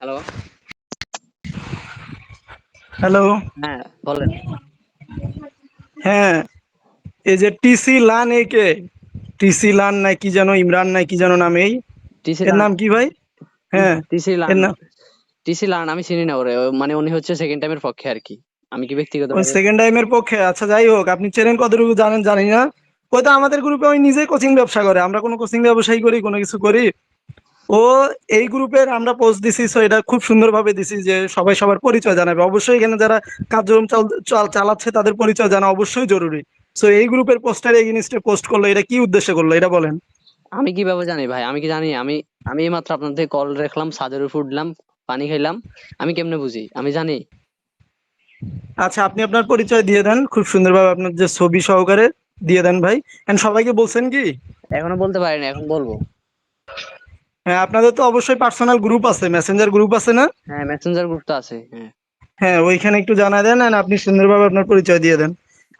Hello hello হ্যাঁ বলেন। হ্যাঁ এই যে টিসি লান এ কে টিসি লান নাই কি যেন ইমরান নাই কি যেন নাম এই? টিসি এর নাম কি ভাই? হ্যাঁ টিসি এর লান নাম টিসি লান আমি চিনি না ওরে মানে উনি হচ্ছে সেকেন্ড টাইমের পক্ষে আর কি। আমি কি ব্যক্তিগত সেকেন্ড টাইমের পক্ষে? আচ্ছা যাই হোক আপনি চেনেন কতটুকু জানেন জানি না। ওই তো আমাদের গ্রুপে ওই নিজেই কোচিং ব্যবসা করে। আমরা কোনো কোচিং ব্যবসায়ী করি কোনো কিছু করি। ও এই গ্রুপের আমরা পোস্ট দিছি সো এটা খুব সুন্দরভাবে দিছি যে সবাই সবার পরিচয় জানাবে। অবশ্যই এখানে যারা কার্যক্রম চাল- চাল- চালাচ্ছে তাদের পরিচয় জানা অবশ্যই জরুরি। সো এই গ্রুপের পোস্টার এগেনিস্টে পোস্ট করল এটা কি উদ্দেশ্যে করল এটা বলেন। আমি কীভাবে জানি ভাই? আমি কি জানি? আমি আমি মাত্র আপনাদের কল রাখলাম ছাদের উপর উঠলাম পানি খাইলাম। আমি কেমনে বুঝি? আমি জানি। আচ্ছা আপনি আপনার পরিচয় দিয়ে দেন খুব সুন্দরভাবে আপনার যে ছবি সহকারে দিয়ে দেন ভাই। এন্ড সবাইকে বলছেন কি? এখনও বলতে পারিনি এখন বলব। হ্যাঁ আপনাদের তো অবশ্যই পার্সোনাল গ্রুপ আছে মেসেঞ্জার গ্রুপ আছে না? হ্যাঁ মেসেঞ্জার গ্রুপ তো আছে হ্যাঁ। হ্যাঁ ওইখানে একটু জানা দেন and আপনি সুন্দরভাবে আপনার পরিচয় দিয়ে দেন।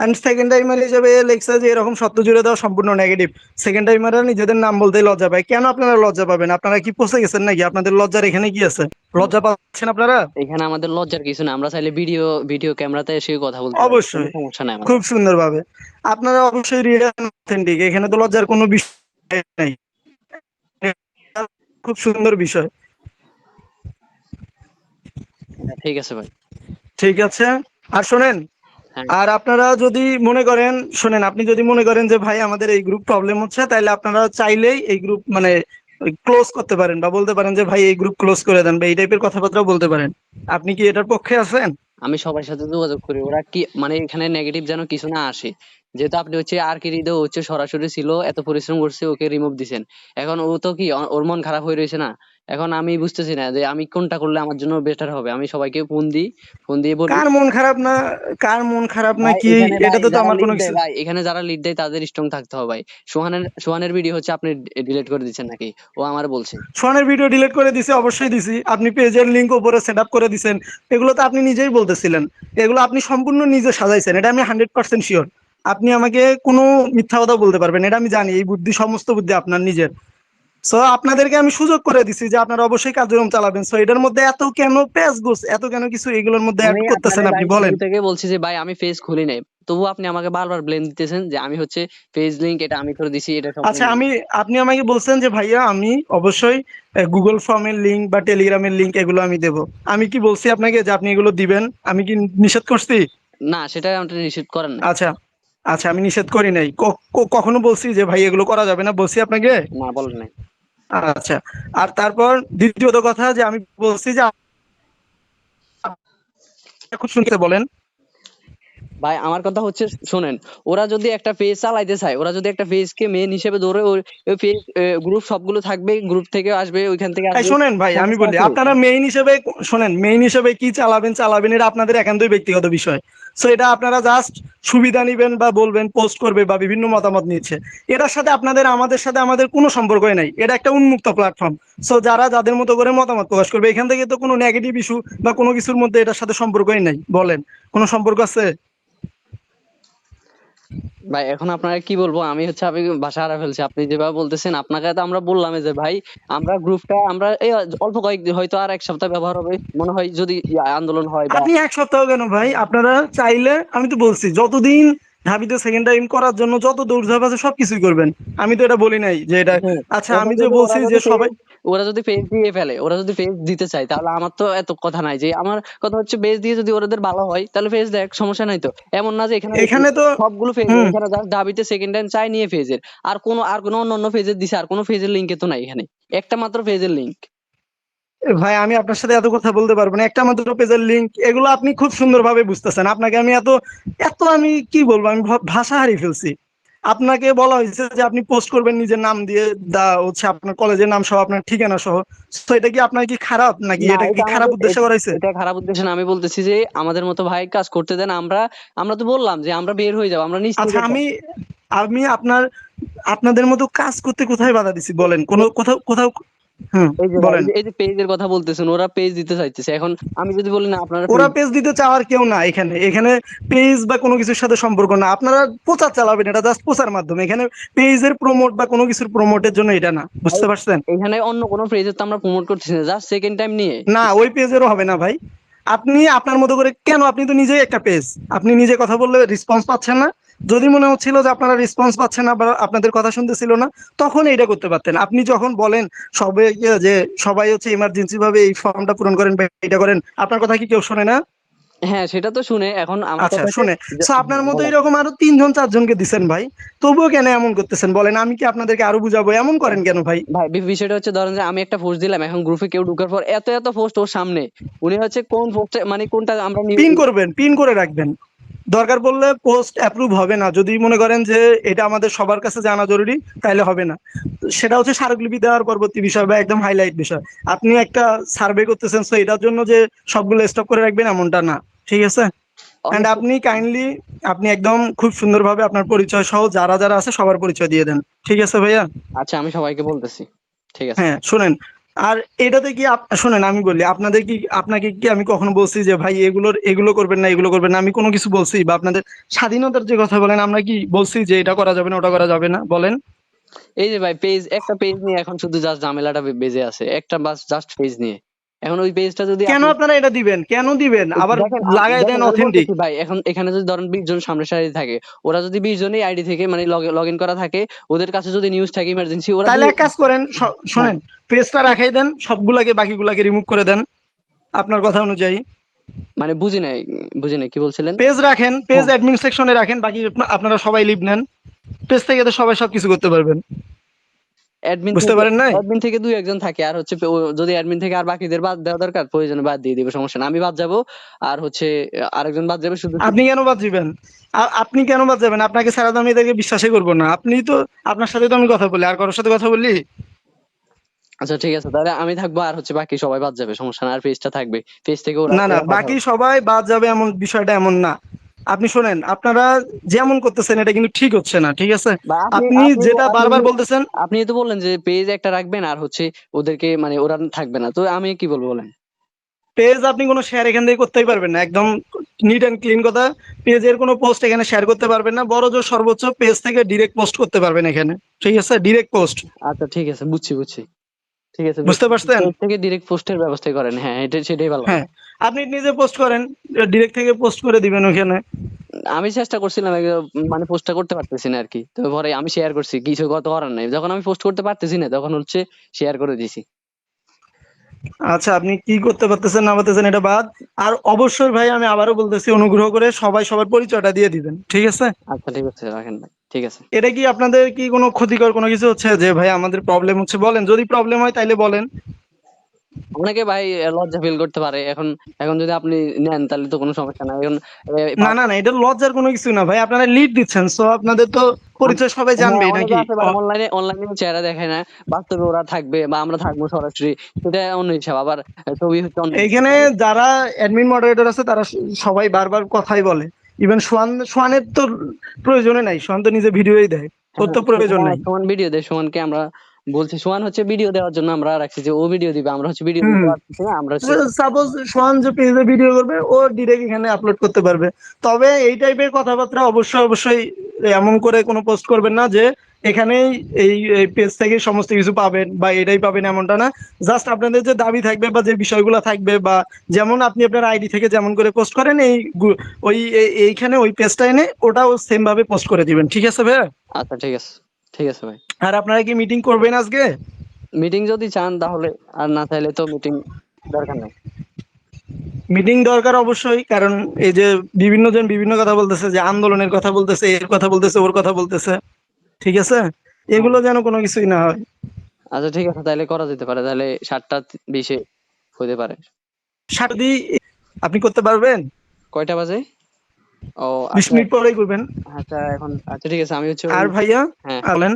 অ্যান্ড সেকেন্ড টাইমার হিসেবে লেখছে যে এরকম সত্য জুড়ে দেওয়া সম্পূর্ণ নেগেটিভ সেকেন্ড টাইমাররা নিজেদের নাম বলতেই লজ্জা পায়। কেন আপনারা লজ্জা পাবেন? আপনারা কি পৌঁছে গেছেন নাকি? আপনাদের লজ্জার এখানে কি আছে? লজ্জা পাচ্ছেন আপনারা? এখানে আমাদের লজ্জার কিছু না আমরা চাইলে ভিডিও ভিডিও ক্যামেরাতে এসে কথা বলতে। অবশ্যই। সমস্যা নাই। খুব সুন্দরভাবে। আপনারা অবশ্যই রিয়েল অথেন্টিক এখানে তো লজ্জার কোনো বিষয় নাই। খুব সুন্দর বিষয়। হ্যাঁ, ঠিক আছে ভাই। ঠিক আছে। আর শোনেন হ্যাঁ। আর আপনারা যদি মনে করেন শোনেন আপনি যদি মনে করেন যে ভাই আমাদের এই গ্রুপ প্রবলেম হচ্ছে তাহলে আপনারা চাইলেই এই গ্রুপ মানে ক্লোজ করতে পারেন বা বলতে পারেন যে ভাই এই গ্রুপ ক্লোজ করে দেন বা এই টাইপের কথাবার্তাও বলতে পারেন। আপনি কি এটার পক্ষে আছেন? আমি সবার সাথে যোগাযোগ করি। ওরা কি মানে এখানে নেগেটিভ যেন কিছু না আসে। যেহেতু আপনি হচ্ছে আর কি হৃদয় হচ্ছে সরাসরি ছিল এত পরিশ্রম করছে ওকে রিমুভ দিছেন। এখন ও তো কি ওর মন খারাপ হয়ে রয়েছে না? এখন আমি বুঝতেছি না যে আমি কোনটা করলে আমার জন্য বেটার হবে। আমি সবাইকে ফোন দিই ফোন দিয়ে বলি কার মন খারাপ না কার মন খারাপ না কি? এটাতে তো আমার কোনো কিছু ভাই এখানে যারা লিড দেয় তাদের স্ট্রং থাকতে হবে ভাই। সোহানের সোহানের ভিডিও হচ্ছে আপনি ডিলিট করে দিচ্ছেন নাকি? ও আমার বলছে। সোহানের ভিডিও ডিলিট করে দিছে অবশ্যই দিছি। আপনি পেজের লিংক উপরে সেট আপ করে দিছেন। এগুলো তো আপনি নিজেই বলতেছিলেন। এগুলো আপনি সম্পূর্ণ নিজে সাজাইছেন। এটা আমি হান্ড্রেড পার্সেন্ট শিওর আপনি আমাকে কোনো মিথ্যা কথা বলতে পারবেন এটা আমি জানি এই বুদ্ধি সমস্ত বুদ্ধি আপনার নিজের। সো আপনাদেরকে আমি সুযোগ করে দিছি যে আপনারা অবশ্যই কার্যক্রম চালাবেন। সো এটার মধ্যে এত কেন পেজ গোস এত কেন কিছু এগুলোর মধ্যে অ্যাড করতেছেন আপনি বলেন। থেকে বলছি যে ভাই আমি ফেস খুলি নাই। তবু আপনি আমাকে বারবার ব্লেম দিতেছেন যে আমি হচ্ছে ফেস লিংক এটা আমি করে দিছি এটা আচ্ছা আমি আপনি আমাকে বলছেন যে ভাইয়া আমি অবশ্যই গুগল ফর্মের লিংক বা টেলিগ্রামের লিংক এগুলো আমি দেব। আমি কি বলছি আপনাকে যে আপনি এগুলো দিবেন? আমি কি নিষেধ করছি? না সেটা আপনি নিষেধ করেন না। আচ্ছা। আচ্ছা আমি নিষেধ করি নাই। কখনো বলছি যে ভাই এগুলো করা যাবে না? বলছি আপনাকে? না বলেন নাই। আচ্ছা আর তারপর দ্বিতীয়ত কথা যে আমি বলছি যে এখন শুনতে বলেন। ভাই আমার কথা হচ্ছে শুনেন ওরা যদি একটা পেজ চালাইতে চায় ওরা যদি একটা পেজকে মেন হিসেবে ধরে ওই পেজ গ্রুপ সবগুলো থাকবে গ্রুপ থেকে আসবে ওইখান থেকে আসবে। শোনেন ভাই আমি বলি আপনারা মেইন হিসেবে শোনেন মেইন হিসেবে কি চালাবেন চালাবেন এটা আপনাদের একান্তই ব্যক্তিগত বিষয়। সো এটা আপনারা জাস্ট সুবিধা নিবেন বা বলবেন পোস্ট করবে বা বিভিন্ন মতামত নিচ্ছে। এটার সাথে আপনাদের আমাদের সাথে আমাদের কোনো সম্পর্কই নাই। এটা একটা উন্মুক্ত প্ল্যাটফর্ম সো যারা যাদের মতো করে মতামত প্রকাশ করবে এখান থেকে তো কোনো নেগেটিভ ইস্যু বা কোনো কিছুর মধ্যে এটার সাথে সম্পর্কই নাই। বলেন কোনো সম্পর্ক আছে? ভাই এখন আপনারা কি বলব? আমি হচ্ছে আমি ভাষা হারা ফেলছি। আপনি যেভাবে বলতেছেন আপনাকে তো আমরা বললাম যে ভাই আমরা গ্রুপটা আমরা এই অল্প কয়েকদিন হয়তো আর এক সপ্তাহ ব্যবহার হবে। মনে হয় যদি আন্দোলন হয় আপনি এক সপ্তাহ কেন ভাই? আপনারা চাইলে আমি তো বলছি যতদিন ঢাবিতে সেকেন্ড টাইম করার জন্য যত দৌড়ঝাঁপ আছে সবকিছুই করবেন। আমি তো এটা বলি নাই যে এটা আচ্ছা আমি যে বলছি যে সবাই ওরা যদি পেজ দিয়ে ফেলে ওরা যদি পেজ দিতে চায় তাহলে আমার তো এত কথা নাই যে আমার কথা হচ্ছে পেজ দিয়ে যদি ওদের ভালো হয় তাহলে পেজ দেখ সমস্যা নাই তো। এমন না যে এখানে এখানে তো সবগুলো হুম। এখানে দাবিতে সেকেন্ড টাইম চাই নিয়ে পেজের আর কোনো আর কোনো অন্য অন্য পেজের দিছে আর কোনো পেজের লিংকে তো নাই এখানে। একটা মাত্র পেজের লিংক ভাই আমি আপনার সাথে এত কথা বলতে পারব না। একটা মাত্র পেজের লিংক এগুলো আপনি খুব সুন্দরভাবে বুঝতেছেন। আপনাকে আমি এত এত আমি কি বলব? আমি ভাষা হারিয়ে ফেলছি। আপনাকে বলা হয়েছে যে আপনি পোস্ট করবেন নিজের নাম দিয়ে দা হচ্ছে আপনার কলেজের নাম সহ আপনার ঠিকানা সহ। তো এটা কি আপনার কি খারাপ নাকি? এটা কি খারাপ উদ্দেশ্যে করা হয়েছে? এটা খারাপ উদ্দেশ্যে না আমি বলতেছি যে আমাদের মতো ভাই কাজ করতে দেন আমরা আমরা তো বললাম যে আমরা বের হয়ে যাব আমরা নিশ্চিত আচ্ছা আমি আমি আপনার আপনাদের মতো কাজ করতে কোথায় বাধা দিছি বলেন? কোনো কোথাও কোথাও এই যে এই যে- পেজের কথা বলতেছেন ওরা পেজ দিতে চাইতেছে। এখন আমি যদি বলি না আপনারা ওরা পেজ দিতে চাওয়ার কেউ না এখানে। এখানে পেজ বা কোনো কিছুর সাথে সম্পর্ক না। আপনারা প্রচার চালাবেন এটা জাস্ট প্রচার মাধ্যমে। এখানে পেজের প্রমোট বা কোনো কিছুর প্রমোটের জন্য এটা না। বুঝতে পারছেন? এখানে অন্য কোনো পেজের তো আমরা প্রমোট করতেছি না জাস্ট সেকেন্ড টাইম নিয়ে। না ওই পেজেরও হবে না ভাই। আপনি আপনার মতো করে কেন? আপনি তো নিজেই একটা পেজ আপনি নিজে কথা বললে রেসপন্স পাচ্ছেন না। যদি মনে হচ্ছিল যে আপনারা রেসপন্স পাচ্ছেন না বা আপনাদের কথা শুনতেছিল না তখন এইটা করতে পারতেন। আপনি যখন বলেন সবাই যে সবাই হচ্ছে ইমার্জেন্সি ভাবে এই ফর্মটা পূরণ করেন বা এটা করেন আপনার কথা কি কেউ শোনে না? হ্যাঁ সেটা তো শুনে। এখন আচ্ছা শুনে। So, আপনার মতো এরকম আরও তিনজন চারজনকে দিচ্ছেন ভাই। তবুও কেন এমন করতেছেন? বলেন আমি কি আপনাদেরকে আরও বুঝাবো? এমন করেন কেন ভাই? ভাই বিষয়টা হচ্ছে ধরেন যে আমি একটা পোস্ট দিলাম এখন গ্রুপে কেউ ঢুকার পর এত এত পোস্ট ওর সামনে। উনি হচ্ছে কোন পোস্টে মানে কোনটা আমরা পিন করবেন পিন করে রাখবেন। দরকার পড়লে পোস্ট অ্যাপ্রুভ হবে না। যদি মনে করেন যে এটা আমাদের সবার কাছে জানা জরুরি তাহলে হবে না। সেটা হচ্ছে স্মারকলিপি দেওয়ার পরবর্তী বিষয় বা একদম হাইলাইট বিষয়। আপনি একটা সার্ভে করতেছেন তো এটার জন্য যে সবগুলো স্টপ করে রাখবেন এমনটা না। ঠিক আছে? অ্যান্ড আপনি কাইন্ডলি আপনি একদম খুব সুন্দরভাবে আপনার পরিচয় সহ যারা যারা আছে সবার পরিচয় দিয়ে দেন। ঠিক আছে ভাইয়া? আচ্ছা আমি সবাইকে বলতেছি। ঠিক আছে। হ্যাঁ শুনেন। আর এটাতে কি শোনেন, আমি বলি, আপনাদের কি, আপনাকে কি আমি কখনো বলছি যে, ভাই, এগুলোর, এগুলো করবেন না, এগুলো করবেন না আমি কোনো কিছু বলছি বা আপনাদের স্বাধীনতার যে কথা বলেন, আমরা কি বলছি যে, এটা করা যাবে না, ওটা করা যাবে না বলেন। এই যে ভাই পেজ একটা পেজ নিয়ে এখন শুধু জাস্ট ঝামেলাটা বেজে আছে। একটা বাস জাস্ট পেজ নিয়ে। এখন ওই পেজটা যদি কেন আপনারা এটা দিবেন? কেন দিবেন? আবার লাগাই দেন অথেন্টিক ভাই এখন এখানে যদি ধরেন বিশ জন সামনে সারি থাকে ওরা যদি বিশ জনই আইডি থেকে মানে লগ ইন করা থাকে ওদের কাছে যদি নিউজ থাকে ইমার্জেন্সি ওরা তাহলে এক কাজ করেন শোনেন পেজটা রাখাই দেন সবগুলাকে বাকিগুলাকে রিমুভ করে দেন আপনার কথা অনুযায়ী। মানে বুঝি নাই বুঝি নাই কি বলছিলেন? পেজ রাখেন পেজ হ্যাঁ। অ্যাডমিন সেকশনে রাখেন বাকি আপনারা সবাই লিভ নেন। পেজ থেকে তো সবাই সবকিছু করতে পারবেন। অ্যাডমিন বুঝতে পারেন নাই? অ্যাডমিন থেকে দুই একজন থাকে আর হচ্ছে যদি অ্যাডমিন থেকে আর বাকিদের বাদ দেওয়া দরকার প্রয়োজনে বাদ দিয়ে দিবে সমস্যা না। আমি বাদ যাব আর হচ্ছে আরেকজন বাদ যাবে শুধু আপনি কেন বাদ দিবেন আপনি কেন বাদ যাবেন? আপনাকে ছাড়া তো আমি এদেরকে বিশ্বাসই করব না। আপনি তো আপনার সাথে তো আমি কথা বলি আর কারোর সাথে কথা বললি আচ্ছা ঠিক আছে তাহলে আমি থাকব আর হচ্ছে বাকি সবাই বাদ যাবে সমস্যা না আর পেজটা থাকবে। পেজ থেকে না না বাকি সবাই বাদ যাবে এমন বিষয়টা এমন না। আপনি শোনেন আপনারা যেমন করতেছেন এটা কিন্তু ঠিক হচ্ছে না ঠিক আছে? আপনি যেটা বারবার বলতেছেন আপনি তো বললেন যে পেজ একটা রাখবেন আর হচ্ছে ওদেরকে মানে ওরা থাকবে না তো আমি কি বলব বলেন? পেজ আপনি কোনো শেয়ার এখান থেকে করতেই পারবেন না একদম নিট অ্যান্ড ক্লিন কথা। পেজের কোনো পোস্ট এখানে শেয়ার করতে পারবেন না বড় জোর সর্বোচ্চ পেজ থেকে ডিরেক্ট পোস্ট করতে পারবেন এখানে ঠিক আছে? ডিরেক্ট পোস্ট আচ্ছা ঠিক আছে বুঝছি বুঝছি। ঠিক আছে বুঝতে পারছেন? থেকে ডিরেক্ট পোস্টের ব্যবস্থা করেন হ্যাঁ এটা সেটাই ভালো। হ্যাঁ আপনি নিজে পোস্ট করেন ডিরেক্ট থেকে পোস্ট করে দিবেন ওখানে। আমি চেষ্টা করছিলাম মানে পোস্টটা করতে পারতেছি না আর কি। তো পরে আমি শেয়ার করছি কিছু কত করার নাই। যখন আমি পোস্ট করতে পারতেছি না তখন হচ্ছে শেয়ার করে দিছি। আচ্ছা আপনি কি করতে পারতেছেন না পারতেছেন এটা বাদ। আর অবশ্যই ভাই আমি আবারও বলতেছি অনুগ্রহ করে সবাই সবার পরিচয়টা দিয়ে দিবেন ঠিক আছে? আচ্ছা ঠিক আছে রাখেন ভাই। ঠিক আছে। এটা কি আপনাদের কি কোনো ক্ষতিকর কোনো কিছু হচ্ছে? যে ভাই আমাদের প্রবলেম হচ্ছে বলেন। যদি প্রবলেম হয় তাইলে বলেন। অনেকে ভাই লজ্জা ফিল করতে পারে। এখন এখন যদি আপনি নেন তাহলে তো কোনো সমস্যা নাই। এখন না না না এটা লজ্জার কোনো কিছু না। ভাই আপনারা লিড দিচ্ছেন সো আপনাদের তো পরিচয় সবাই জানবে নাকি? অনলাইনে অনলাইনে চেহারা দেখায় না। বাস্তবে ওরা থাকবে বা আমরা থাকব সরাসরি। সেটা অন্য হিসাব। আবার ছবি হচ্ছে এইখানে যারা অ্যাডমিন মডারেটর আছে তারা সবাই বারবার কথাই বলে। ইভেন সোয়ান সোয়ানের তো প্রয়োজনে নাই সোয়ান তো নিজে ভিডিওই দেয় ওর তো প্রয়োজন নাই সোহান ভিডিও দেয় সোহানকে আমরা বলছি সোহান হচ্ছে ভিডিও দেওয়ার জন্য আমরা রাখছি যে ও ভিডিও দিবে আমরা হচ্ছে ভিডিও। দিতে না আমরা সাপোজ সোহান যে পেজে ভিডিও করবে ও ডিরেক্ট এখানে আপলোড করতে পারবে তবে এই টাইপের কথাবার্তা অবশ্যই অবশ্যই এমন করে কোনো পোস্ট করবেন না যে এখানেই এই পেজ থেকে সমস্ত কিছু পাবেন বা এটাই পাবেন এমনটা না। জাস্ট আপনাদের যে দাবি থাকবে বা যে বিষয়গুলো থাকবে বা যেমন আপনি আপনার আইডি থেকে যেমন করে পোস্ট করেন এই ওই এইখানে ওই পেজটা এনে ওটাও সেম ভাবে পোস্ট করে দিবেন ঠিক আছে ভাই আচ্ছা ঠিক আছে ঠিক আছে ভাই। আর আপনারা কি মিটিং করবেন আজকে? মিটিং যদি চান তাহলে আর না চাইলে তো মিটিং দরকার নেই। মিটিং দরকার অবশ্যই কারণ এই যে বিভিন্ন জন বিভিন্ন কথা বলতেছে যে আন্দোলনের কথা বলতেছে এর কথা বলতেছে ওর কথা বলতেছে। ঠিক আছে? এগুলো যেন কোনো কিছুই না হয়। আচ্ছা ঠিক আছে তাহলে করা যেতে পারে তাহলে সাতটা বিশে হতে পারে। সারাদি আপনি করতে পারবেন? কয়টা বাজে? ও বিশ আচ্ছা। মিনিট পরেই করবেন। আচ্ছা এখন আচ্ছা ঠিক আছে আমি হচ্ছে আর ভাইয়া হ্যাঁ। বলেন।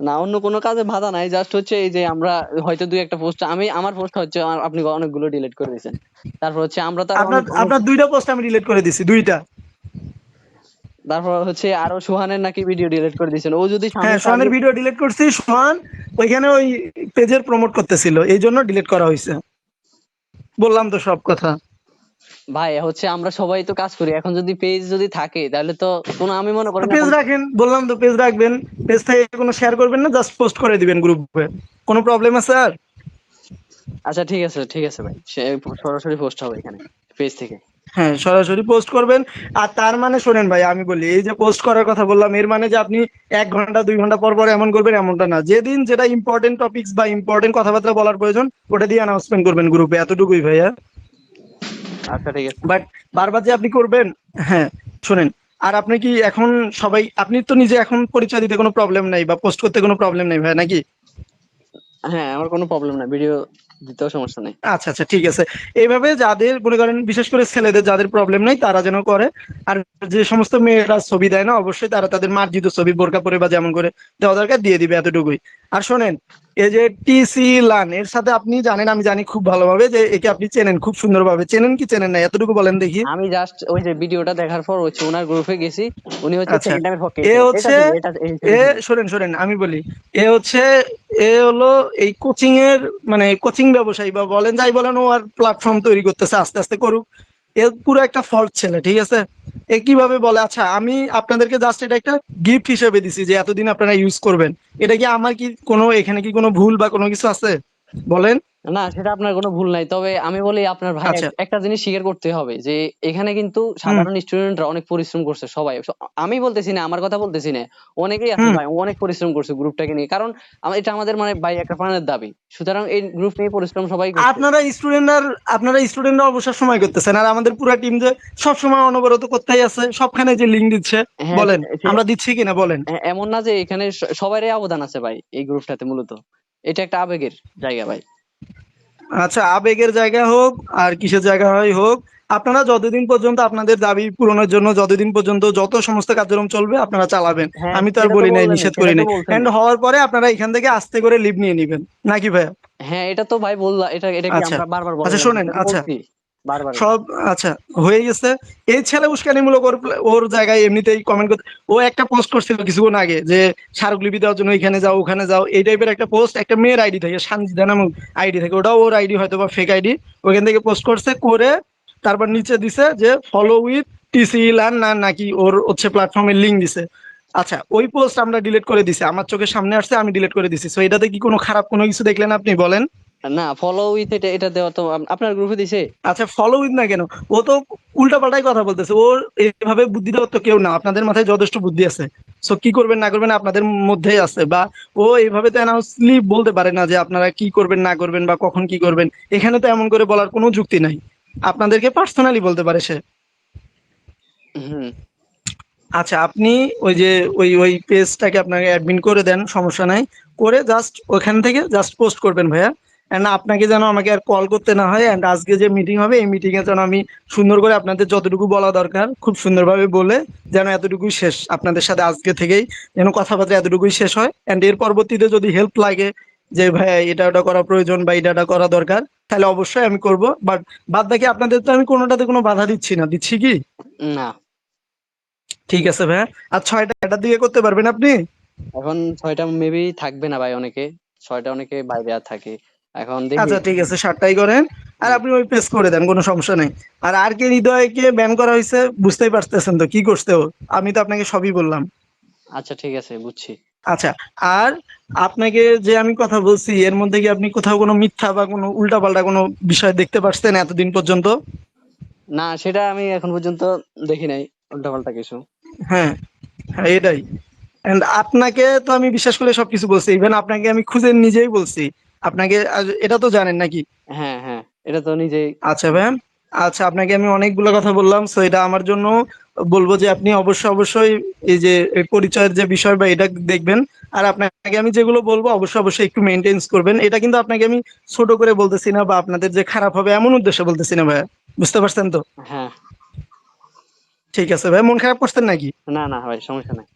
না অন্য কোনো কাজে বাধা নাই জাস্ট হচ্ছে এই যে আমরা হয়তো দুই একটা পোস্ট আমি আমার পোস্ট হচ্ছে আপনি অনেকগুলো ডিলিট করে দিয়েছেন। তারপর হচ্ছে আমরা তো আপনার আপনার দুইটা পোস্ট আমি ডিলিট করে দিছি দুইটা। তারপর হচ্ছে আরও সুহানের নাকি ভিডিও ডিলিট করে দিয়েছেন। ও যদি হ্যাঁ সোহানের ভিডিও ডিলিট করছি সোহান ওইখানে ওই পেজের প্রমোট করতেছিল এই জন্য ডিলিট করা হয়েছে বললাম তো সব কথা। ভাই হচ্ছে আমরা সবাই তো কাজ করি এখন যদি পেজ যদি থাকে তাহলে তো কোনো আমি মনে করি পেজ রাখেন বললাম তো পেজ রাখবেন পেজ থেকে কোনো শেয়ার করবেন না জাস্ট পোস্ট করে দিবেন গ্রুপে কোনো প্রবলেম আছে আর? আচ্ছা ঠিক আছে ঠিক আছে ভাই। সরাসরি পোস্ট হবে এখানে পেজ থেকে। হ্যাঁ সরাসরি পোস্ট করবেন। আর তার মানে শোনেন ভাই আমি বলি এই যে পোস্ট করার কথা বললাম এর মানে যে আপনি এক ঘণ্টা দুই ঘণ্টা পর পর এমন করবেন এমনটা না। যেদিন যেটা ইম্পর্টেন্ট টপিকস বা ইম্পর্টেন্ট কথাবার্তা বলার প্রয়োজন ওটা দিয়ে অ্যানাউন্সমেন্ট করবেন গ্রুপে এতটুকুই ভাইয়া। আচ্ছা ঠিক আছে। বাট বারবার যে আপনি করবেন হ্যাঁ শোনেন আর আপনি কি এখন সবাই আপনি তো নিজে এখন পরিচয় দিতে কোনো প্রবলেম নাই বা পোস্ট করতে কোনো প্রবলেম নেই ভাই নাকি? হ্যাঁ আমার কোনো প্রবলেম না ভিডিও দিতেও সমস্যা নেই। আচ্ছা আচ্ছা ঠিক আছে। এইভাবে যাদের, মনে করেন, বিশেষ করে ছেলেদের যাদের প্রবলেম নেই, তারা যেন করে। আর যে সমস্ত মেয়েরা ছবি দেয় না, অবশ্যই তারা তাদের মার্জিত ছবি বোরকা পরে বা যেমন করে দেওয়া দরকার, দিয়ে দিবে এতটুকুই। আর শোনেন এই যে টিসি লান এর সাথে আপনি জানেন আমি জানি খুব ভালোভাবে যে একে আপনি চেনেন খুব সুন্দরভাবে। চেনেন কি চেনেন না? এতটুকু বলেন দেখি। আমি জাস্ট ওই যে ভিডিওটা দেখার পর হচ্ছে ওনার গ্রুপে গেছি। উনি হচ্ছে আচ্ছা। এ হচ্ছে এ শোনেন শোনেন আমি বলি। এ হচ্ছে এ হলো এই কোচিং এর মানে কোচিং ব্যবসায়ী বা বলেন যাই বলেন ও আর প্ল্যাটফর্ম তৈরি করতেছে আস্তে আস্তে করুক। এ পুরো একটা ফল্ট ছেলে, ঠিক আছে? এ কীভাবে বলে আচ্ছা আমি আপনাদেরকে জাস্ট এটা একটা গিফট হিসেবে দিছি যে এতদিন আপনারা ইউজ করবেন। এটা কি আমার কি কোনো, এখানে কি কোনো ভুল বা কোনো কিছু আছে? বলেন। না সেটা আপনার কোনো ভুল নাই। তবে আমি বলি আপনার ভাই আচ্ছা। একটা জিনিস স্বীকার করতে হবে যে এখানে কিন্তু সাধারণ স্টুডেন্টরা অনেক পরিশ্রম করছে সবাই। আমি বলতেছি না আমার কথা বলতেছি না। অনেকেই আছে ভাই অনেক পরিশ্রম করছে গ্রুপটাকে নিয়ে। কারণ এটা আমাদের মানে ভাই একটা প্রাণের দাবি। সুতরাং এই গ্রুপ নিয়ে পরিশ্রম সবাই করছে। আপনারা স্টুডেন্টরা আপনারা স্টুডেন্টরা অবসর সময় করতেছেন। আর আমাদের পুরো টিম যে সব সময় অনবরত করতেই আছে সবখানে যে লিঙ্ক দিচ্ছে হ্যাঁ, বলেন। আমরা দিচ্ছি কিনা বলেন। হ্যাঁ, এমন না যে এখানে সবারই অবদান আছে ভাই এই গ্রুপটাতে মূলত। এটা একটা আবেগের জায়গা ভাই। আচ্ছা আবেগের জায়গা হোক আর কিসের জায়গা হয় হোক আপনারা যতদিন পর্যন্ত আপনাদের দাবি পূরণের জন্য যতদিন পর্যন্ত যত সমস্ত কার্যক্রম চলবে আপনারা চালাবেন। হ্যাঁ, আমি তো আর বলি নাই নিষেধ করি নাই। এন্ড হওয়ার পরে আপনারা এখান থেকে আস্তে করে লিভ নিয়ে নেবেন। নাকি ভাইয়া? হ্যাঁ এটা তো ভাই বললা এটা এটা কি আচ্ছা। আমরা বারবার বললাম আচ্ছা, শুনেন আচ্ছা। সব আচ্ছা হয়ে গেছে। এই ছেলে উস্কানিমূলক ওর ওর জায়গায় এমনিতেই কমেন্ট করতে ও একটা পোস্ট করছিল কিছুক্ষণ আগে যে স্মারকলিপি দেওয়ার জন্য এখানে যাও, ওখানে যাও। এই টাইপের একটা পোস্ট একটা মেয়ের আইডি থেকে, সানজিদা নামক আইডি থেকে। ওটাও ওর আইডি হয়তো বা ফেক আইডি ওখান থেকে পোস্ট করছে, করে তারপর নিচে দিছে যে ফলো উইথ টিসি লান না, নাকি ওর হচ্ছে প্ল্যাটফর্মের লিঙ্ক দিছে? আচ্ছা ওই পোস্ট আমরা ডিলিট করে দিছি। আমার চোখের সামনে আসছে, আমি ডিলিট করে দিছি। সো এটাতে কি কোনো খারাপ কোনো কিছু দেখলেন আপনি? বলেন। না ফলো উইথ এটা এটা দেওয়া তো আপনার গ্রুপে দিছে? আচ্ছা ফলো উইথ না কেন? ও তো উল্টা পাল্টাই কথা বলতেছে। ওর এভাবে বুদ্ধি দেওয়ার তো কেউ না। আপনাদের মাথায় যথেষ্ট বুদ্ধি আছে। সো কি করবেন না করবেন আপনাদের মধ্যেই আছে। বা ও এইভাবে তো অ্যানাউন্সলি বলতে পারে না যে আপনারা কি করবেন না করবেন বা কখন কি করবেন। এখানে তো এমন করে বলার কোনো যুক্তি নাই। আপনাদেরকে পার্সোনালি বলতে পারে সে। হুম। আচ্ছা আপনি ওই যে ওই ওই পেজটাকে আপনাকে অ্যাডমিন করে দেন সমস্যা নাই। করে জাস্ট ওখান থেকে জাস্ট পোস্ট করবেন ভাইয়া। এন্ড আপনাকে যেন আমাকে আর কল করতে না হয় এন্ড আজকে যে মিটিং হবে এই মিটিং এ যেন আমি সুন্দর করে আপনাদের যতটুকু বলা দরকার খুব সুন্দরভাবে বলে যেন এতটুকুই শেষ। আপনাদের সাথে আজকে থেকেই যেন কথাবার্তা এতটুকুই শেষ হয়। এন্ড এর পরবর্তীতে যদি হেল্প লাগে যে ভাইয়া এটা ওটা করা প্রয়োজন বা এটা ওটা করা দরকার তাহলে অবশ্যই আমি করব। বাট বাদ বাকি আপনাদের তো আমি কোনোটাতে কোনো বাধা দিচ্ছি না। দিচ্ছি কি? না। ঠিক আছে ভাইয়া। আর ছয়টা এটার দিকে করতে পারবেন আপনি? এখন ছয়টা মেবি থাকবে না ভাই অনেকে। ছয়টা অনেকে বাইরে আর থাকে। এখন দেখি। আচ্ছা ঠিক আছে সাতটাই করেন। আর আপনি ওই পেস করে দেন কোনো সমস্যা নেই। আর আর কে হৃদয়কে ব্যান করা হয়েছে বুঝতেই পারতেছেন তো কি করছে ও আমি তো আপনাকে সবই বললাম। আচ্ছা ঠিক আছে বুঝছি। আচ্ছা আর আপনাকে যে আমি কথা বলছি এর মধ্যে কি আপনি কোথাও কোনো মিথ্যা বা কোনো উল্টাপাল্টা কোনো বিষয় দেখতে পাচ্ছেন এতদিন পর্যন্ত? না সেটা আমি এখন পর্যন্ত দেখি নাই উল্টাপাল্টা কিছু। হ্যাঁ হ্যাঁ এটাই। এন্ড আপনাকে তো আমি বিশ্বাস করে সবকিছু বলছি ইভেন আপনাকে আমি খুঁজে নিজেই বলছি। আপনাকে এটা তো জানেন নাকি? হ্যাঁ হ্যাঁ এটা তো নিজেই। আচ্ছা ভাই আচ্ছা আপনাকে আমি অনেকগুলো কথা বললাম সো এটা আমার জন্য বলব যে আপনি অবশ্যই অবশ্যই এই যে পরিচয়ের যে বিষয় বা এটা দেখবেন আর আপনাকে আমি যেগুলো বলব অবশ্যই অবশ্যই একটু মেনটেন্স করবেন। এটা কিন্তু আপনাকে আমি ছোট করে বলতেছি না বা আপনাদের যে খারাপ হবে এমন উদ্দেশ্যে বলতেছি না ভাই বুঝতে পারছেন তো? হ্যাঁ। ঠিক আছে ভাই মন খারাপ করছেন নাকি? না না ভাই সমস্যা নাই।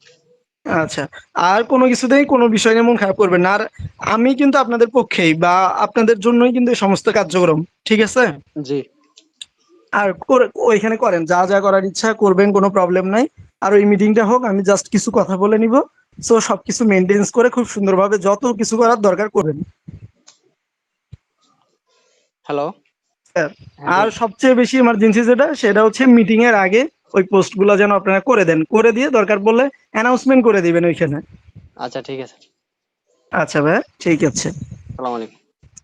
আচ্ছা আর কোনো কিছুতেই কোনো বিষয় নিয়ে মন খারাপ করবেন না। আর আমি কিন্তু আপনাদের পক্ষেই বা আপনাদের জন্যই কিন্তু এই সমস্ত কার্যক্রম ঠিক আছে? জি। আর ওইখানে করেন যা যা করার ইচ্ছা করবেন কোনো প্রবলেম নাই। আর ওই মিটিংটা হোক আমি জাস্ট কিছু কথা বলে নিব। সো সবকিছু মেনটেন্স করে খুব সুন্দরভাবে যত কিছু করার দরকার করবেন। হ্যালো স্যার আর সবচেয়ে বেশি ইমার্জেন্সি যেটা সেটা হচ্ছে মিটিং এর আগে ওই পোস্টগুলো যেন আপনারা করে দেন। করে দিয়ে দরকার পড়লে অ্যানাউন্সমেন্ট করে দিবেন ওইখানে। আচ্ছা ঠিক আছে। আচ্ছা ভাই ঠিক আছে। আসসালামু আলাইকুম